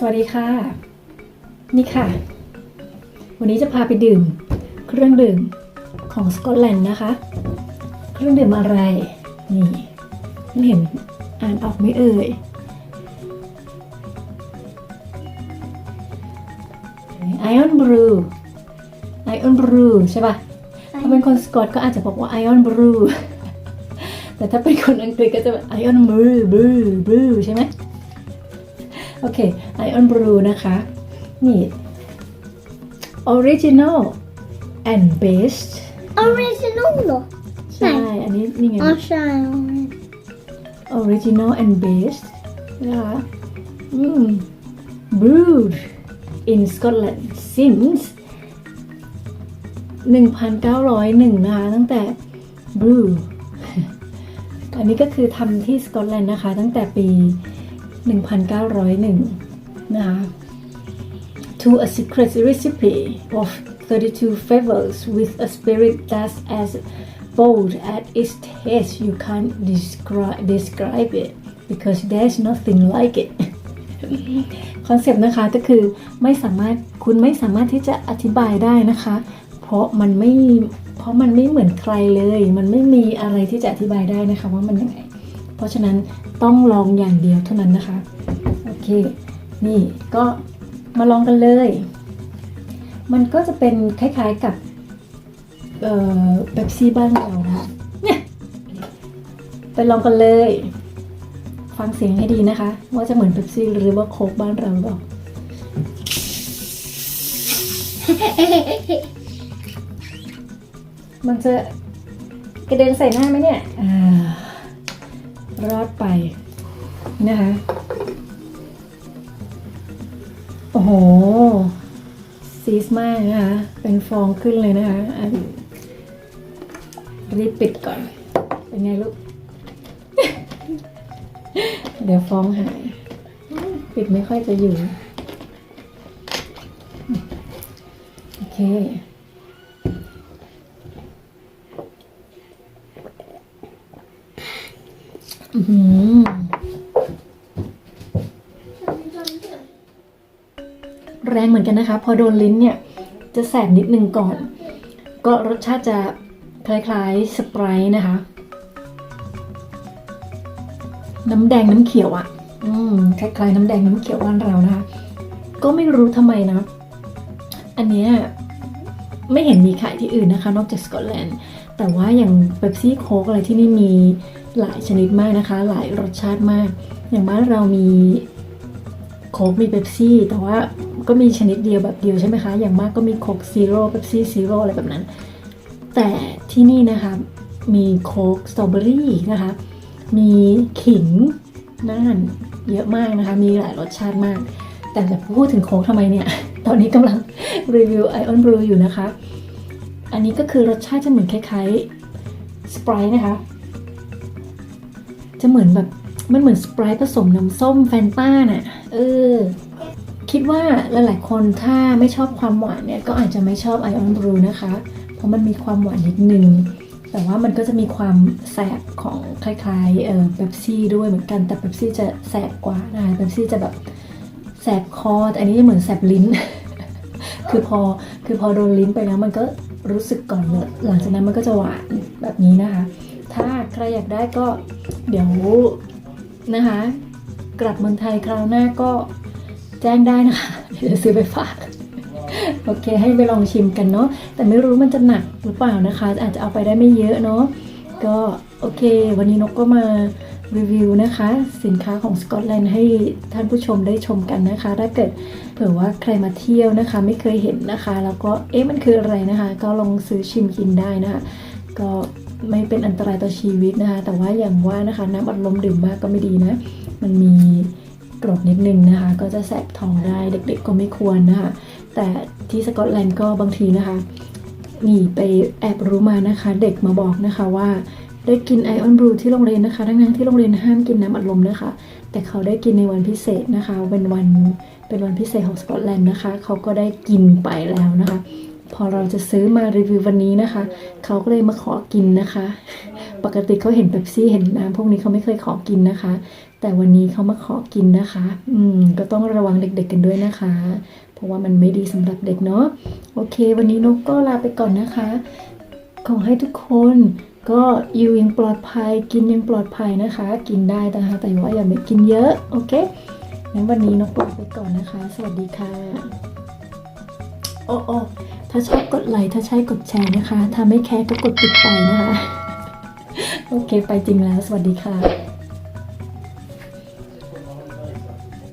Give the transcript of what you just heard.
สวัสดีค่ะ นี่ค่ะ วันนี้จะพาไปดื่ม เครื่องดื่มของสกอตแลนด์นะคะ เครื่องดื่มอะไร นี่ไม่เห็นอ่านออกไหม่เอ่ยไอออนบรูไอออนบรูใช่ป่ะ ถ้าเป็นคนสกอตก็อาจจะบอกว่าไอออนบรูแต่ถ้าเป็นคนอังกฤษก็จะไอออนบรูบรูบรูใช่ไหม โอเคไอออนบรูนะคะ นี่ original and best Original เหรอ ใช่ อันนี้นี่ไงอ๋อใช่ original and best นะคะอืม brewed in Scotland since 1901 นะคะ ตั้งแต่ brew อันนี้ก็คือทำที่สกอตแลนด์นะคะ ตั้งแต่ปี 1901 นะคะ to a secret recipe of 32 flavors with a spirit that's as bold as its taste you can't describe describe it because there's nothing like it คอนเซปต์นะคะก็คือไม่สามารถคุณไม่สามารถที่จะอธิบายได้นะคะ เพราะมันไม่เพราะมันไม่เหมือนใครเลย มันไม่มีอะไรที่จะอธิบายได้นะคะว่ามันยังไง เพราะฉะนั้น ต้องลองอย่างเดียวเท่านั้นนะคะ โอเค นี่ก็มาลองกันเลย มันก็จะเป็นคล้ายๆกับเอ่อเบปซี่บ้านเรานะเนี่ยไปลองกันเลย ฟังเสียงให้ดีนะคะ ว่าจะเหมือนเบปซี่หรือว่าโค้กบ้านเราหรือเปล่ามันจะกระเด็นใส่หน้าไหมเนี่ยอา รอดไปนะคะ โอ้โห ซีสมากนะคะ เป็นฟองขึ้นเลยนะคะอะรีบปิดก่อน เป็นไงลูก เดี๋ยวฟองหาย ปิดไม่ค่อยจะอยู่ โอเค อือหือแรงเหมือนกันนะคะ พอโดนลิ้นเนี่ย จะแสบนิดนึงก่อน ก็รสชาติจะคล้ายๆสไปร์นะคะ น้ำแดงน้ำเขียวอะ่ะ อืมคล้ายๆน้ำแดงน้ำเขียวบ้านเรานะคะ ก็ไม่รู้ทำไมนะ อันเนี้ยไม่เห็นมีขายที่อื่นนะคะ นอกจากสกอตแลนด์ แต่ว่าอย่างเบปซี่โค้กอะไรที่นี่มีหลายชนิดมากนะคะ หลายรสชาติมาก อย่างบ้านเรามีโค้กมีเบปซี่ แต่ว่าก็มีชนิดเดียวแบบเดียวใช่ไหมคะ อย่างมากก็มีโค้กซีโร่เบปซี่ซีโร่อะไรแบบนั้น แต่ที่นี่นะคะมีโค้กสตรอเบอรี่นะคะ มีขิงนั่นเยอะมากนะคะ มีหลายรสชาติมาก แต่จะพูดถึงโค้กทำไมเนี่ย ตอนนี้กำลังรีวิวไอออนบรูอยู่นะคะ อันนี้ก็คือรสชาติจะเหมือนคล้ายๆสไปร์นะคะ จะเหมือนแบบ มันเหมือนสปร์ผสมน้ำส้มแฟนต้าน่ะ เออ คิดว่าหลายๆคนถ้าไม่ชอบความหวานเนี่ย ก็อาจจะไม่ชอบไอออนบรูนะคะ เพราะมันมีความหวานนิดนึง แต่ว่ามันก็จะมีความแสบของคล้ายๆเออเบปซี่ด้วยเหมือนกัน แต่เบปซี่จะแสบกว่านะคะเบปซี่จะแบบแสบคอ แต่อันนี้จะเหมือนแสบลิ้น คือพอ คือพอโดนลิ้นไปแล้วมันก็รู้สึกก่อนเลยหลังจากนั้นมันก็จะหวานแบบนี้นะคะ ถ้าใครอยากได้ก็ เดี๋ยวนะคะ กลับเมืองไทยคราวหน้าก็แจ้งได้นะคะเดี๋ยวซื้อไปฝากโอเค ให้ไปลองชิมกันเนาะแต่ไม่รู้มันจะหนักหรือเปล่านะคะ อาจจะเอาไปได้ไม่เยอะเนาะก็โอเค วันนี้นกก็มารีวิวนะคะ สินค้าของสกอตแลนด์ให้ท่านผู้ชมได้ชมกันนะคะ ถ้าเกิดเผื่อว่าใครมาเที่ยวนะคะ ไม่เคยเห็นนะคะ แล้วก็เอ๊ะมันคืออะไรนะคะ ก็ลองซื้อชิมกินได้นะคะ ก็ ไม่เป็นอันตรายต่อชีวิตนะคะ แต่ว่าอย่างว่านะคะ น้ำอัดลมดื่มมากก็ไม่ดีนะ มันมีกรดนิดนึงนะคะ ก็จะแสบท้องได้เด็กๆก็ไม่ควรนะคะ แต่ที่สกอตแลนด์ก็บางทีนะคะนี่ไปแอบรู้มานะคะ เด็กมาบอกนะคะว่าได้กินไอออนบรูที่โรงเรียนนะคะ ทั้งๆที่โรงเรียนห้ามกินน้ำอัดลมนะคะ แต่เขาได้กินในวันพิเศษนะคะ เป็นวันเป็นวันพิเศษของสกอตแลนด์นะคะ เขาก็ได้กินไปแล้วนะคะ พอเราจะซื้อมารีวิววันนี้นะคะ เขาก็เลยมาขอกินนะคะ ปกติเขาเห็นเป๊ปซี่เห็นน้ำพวกนี้เขาไม่เคยขอกินนะคะ แต่วันนี้เขามาขอกินนะคะ อืม ก็ต้องระวังเด็ก ๆกันด้วยนะคะ เพราะว่ามันไม่ดีสำหรับเด็กเนาะโอเค วันนี้นกก็ลาไปก่อนนะคะ ขอให้ทุกคนก็อยู่ยังปลอดภัยกินยังปลอดภัยนะคะ กินได้นะคะแต่ว่าอย่าไปกินเยอะ โอเคงั้นวันนี้นกลาไปก่อนนะคะ สวัสดีค่ะ โอ้โอ้ถ้าชอบกดไลค์ถ้าใช่กดแชร์นะคะ ถ้าไม่แคร์ก็กดปิดไปนะคะ โอเคไปจริงแล้ว สวัสดีค่ะ